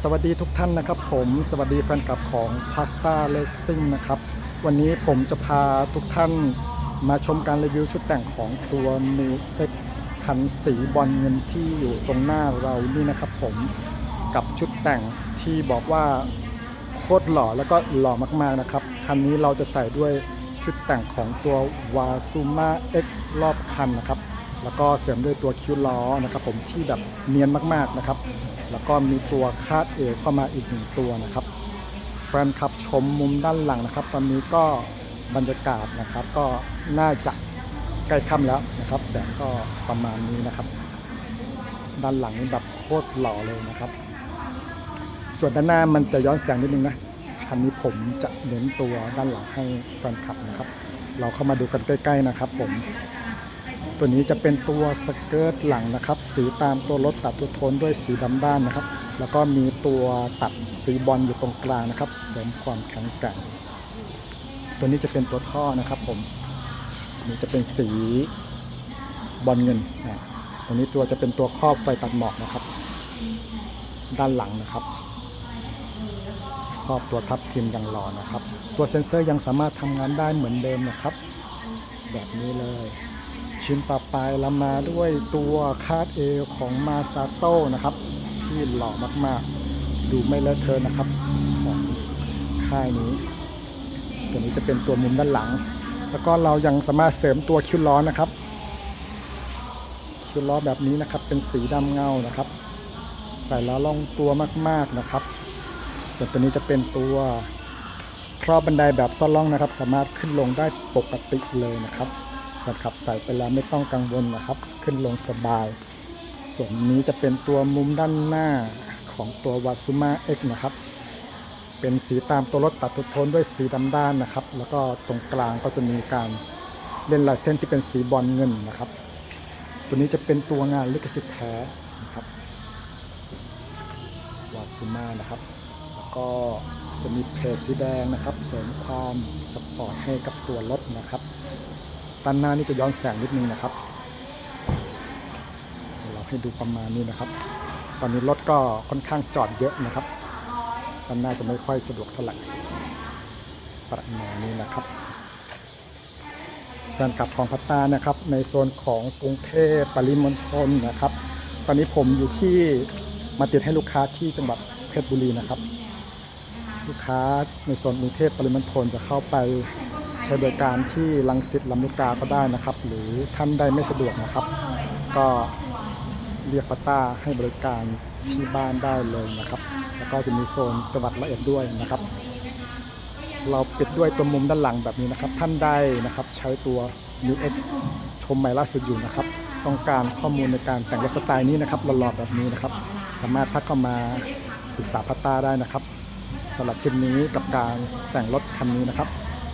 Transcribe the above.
สวัสดีทุกท่านนะครับผมสวัสดีแฟนคลับของ Pasta Racing นะครับ วันนี้ผมจะพาทุกท่านมาชมการรีวิวชุดแต่งของตัว New X คันสีบอลเงินที่อยู่ตรงหน้าเรานี่นะครับผมกับชุดแต่งที่บอกว่าโคตรหล่อแล้วก็หล่อมากๆนะครับ คันนี้เราจะใส่ด้วยชุดแต่งของตัว Wazuma X รอบคันนะครับ แล้วก็เสริมด้วยตัวคิ้วล้อนะครับผมที่แบบเนียนมากๆนะครับ แล้วก็มีตัวคาดเอวเข้ามาอีกหนึ่งตัวนะครับแฟนคลับชมมุมด้านหลังนะครับ ตอนนี้ก็บรรยากาศนะครับก็น่าจะใกล้ค่ำแล้วนะครับ แสงก็ประมาณนี้นะครับ ด้านหลังนี่แบบโคตรหล่อเลยนะครับ ส่วนด้านหน้ามันจะย้อนแสงนิดนึงนะคันนี้ผมจะเน้นตัวด้านหลังให้แฟนคลับนะครับ เราเข้ามาดูกันใกล้ ๆ นะครับ ผม ตัวนี้จะเป็นตัวสเกิร์ตหลังนะครับ สีตามตัวรถตัดตัวโทนด้วยสีดำด้านนะครับ แล้วก็มีตัวตัดสีบอลอยู่ตรงกลางนะครับ เสริมความแข็งแกร่งตัวนี้จะเป็นตัวท่อนะครับผมนี่จะเป็นสีบอลเงินนะตัวนี้ตัวจะเป็นตัวครอบไฟตัดหมอกนะครับ ด้านหลังนะครับครอบตัวทับทิมย่างหล่อนะครับ ตัวเซ็นเซอร์ยังสามารถทำงานได้เหมือนเดิมนะครับ แบบนี้เลย ชิ้นต่อไปเรามาด้วยตัวคาดเอวของมาซาโต้นะครับ ที่หล่อมากๆ ดูไม่เลอะเทอะนะครับของค่ายนี้ ตัวนี้จะเป็นตัวมุมด้านหลัง แล้วก็เรายังสามารถเสริมตัวคิ้วล้อนะครับ คิ้วล้อแบบนี้นะครับ เป็นสีดำเงานะครับ ใส่แล้วล่องตัวมากๆนะครับ ส่วนตัวนี้จะเป็นตัวครอบบันไดแบบซ่อนล่องนะครับ สามารถขึ้นลงได้ปกติเลยนะครับ แฟนคลับใส่ไปแล้วไม่ต้องกังวลนะครับ ขึ้นลงสบาย ส่วนนี้จะเป็นตัวมุมด้านหน้าของตัววาซูมา X นะครับ เป็นสีตามตัวรถตัดตัวโทนด้วยสีดำด้านนะครับ แล้วก็ตรงกลางก็จะมีการเล่นลายเส้นที่เป็นสีบอลเงินนะครับ ตัวนี้จะเป็นตัวงานลิขสิทธิ์แท้นะครับวาซูมานะครับ แล้วก็จะมีเพลสีแดงนะครับ เสริมความสปอร์ตให้กับตัวรถนะครับ ด้านหน้านี่จะย้อนแสงนิดนึงนะครับ เราให้ดูประมาณนี้นะครับ ตอนนี้รถก็ค่อนข้างจอดเยอะนะครับด้านหน้าจะไม่ค่อยสะดวกเท่าไหร่ประมาณนี้นะครับการกลับของพัตตานะครับ ในโซนของกรุงเทพปริมณฑลนะครับ ตอนนี้ผมอยู่ที่มาติดให้ลูกค้าที่จังหวัดเพชรบุรีนะครับ ลูกค้าในโซนกรุงเทพปริมณฑลจะเข้าไป ใช้บริการที่ลังสิตลำลูกกาก็ได้นะครับ หรือท่านใดไม่สะดวกนะครับ ก็เรียกปัตตาให้บริการที่บ้านได้เลยนะครับ แล้วก็จะมีโซนจังหวัดละเอียดด้วยนะครับ เราปิดด้วยตัวมุมด้านหลังแบบนี้นะครับ ท่านใดนะครับใช้ตัว New X ชมใหม่ล่าสุดอยู่นะครับ ต้องการข้อมูลในการแต่งรถสไตล์นี้นะครับหล่อๆแบบนี้นะครับ สามารถทักเข้ามาปรึกษาพัตตาได้นะครับสำหรับคลิปนี้กับการแต่งรถคันนี้นะครับ